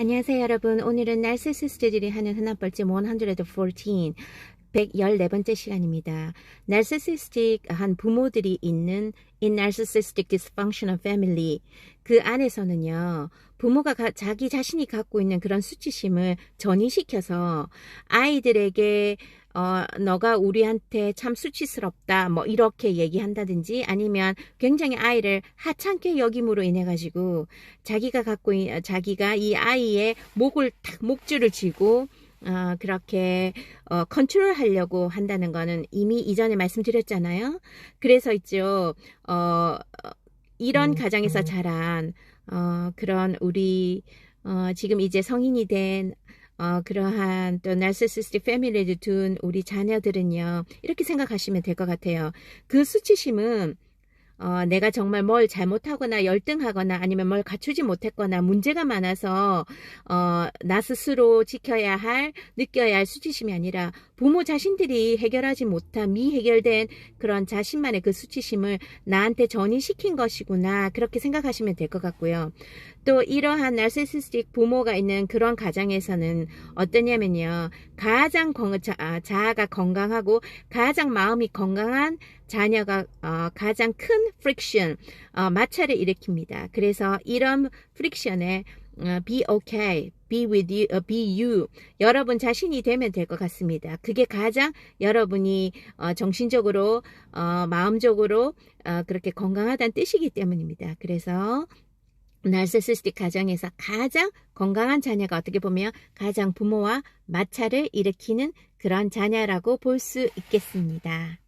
안녕하세요 여러분 오늘은 narcissist들이 하는 흔한 벌집 114 114번째 시간입니다. narcissistic한 부모들이 있는 in narcissistic dysfunctional family 그 안에서는요 부모가 가, 자기 자신이 갖고 있는 그런 수치심을 전이시켜서 아이들에게 어, 너가 우리한테 참 수치스럽다, 뭐, 이렇게 얘기한다든지, 아니면 굉장히 아이를 하찮게 여김으로 인해 가지고, 자기가 갖고, 있, 자기가 이 아이의 목을 탁, 목줄을 쥐고, 어, 그렇게, 어, 컨트롤 하려고 한다는 거는 이미 이전에 말씀드렸잖아요. 그래서 있죠, 어, 이런 가정에서 자란, 어, 그런 우리, 어, 지금 이제 성인이 된 어, 그러한 또 narcissistic family를 둔 우리 자녀들은요, 이렇게 생각하시면 될 것 같아요. 그 수치심은 어, 내가 정말 뭘 잘못하거나 열등하거나 아니면 뭘 갖추지 못했거나 문제가 많아서 어, 나 스스로 지켜야 할 느껴야 할 수치심이 아니라 부모 자신들이 해결하지 못한 미해결된 그런 자신만의 그 수치심을 나한테 전이시킨 것이구나 그렇게 생각하시면 될 것 같고요. 또 이러한 narcissistic 부모가 있는 그런 가정에서는 어떠냐면요. 가장 건, 자, 아, 자아가 건강하고 가장 마음이 건강한 자녀가 어, 가장 큰 friction, 어, 마찰을 일으킵니다. 그래서 이런 어, be okay, be with you, 어, be you. 여러분 자신이 되면 될 것 같습니다. 그게 가장 여러분이 어, 정신적으로, 어, 마음적으로 어, 그렇게 건강하다는 뜻이기 때문입니다. 그래서 날세시스틱 가정에서 가장 건강한 자녀가 어떻게 보면 가장 부모와 마찰을 일으키는 그런 자녀라고 볼 수 있겠습니다.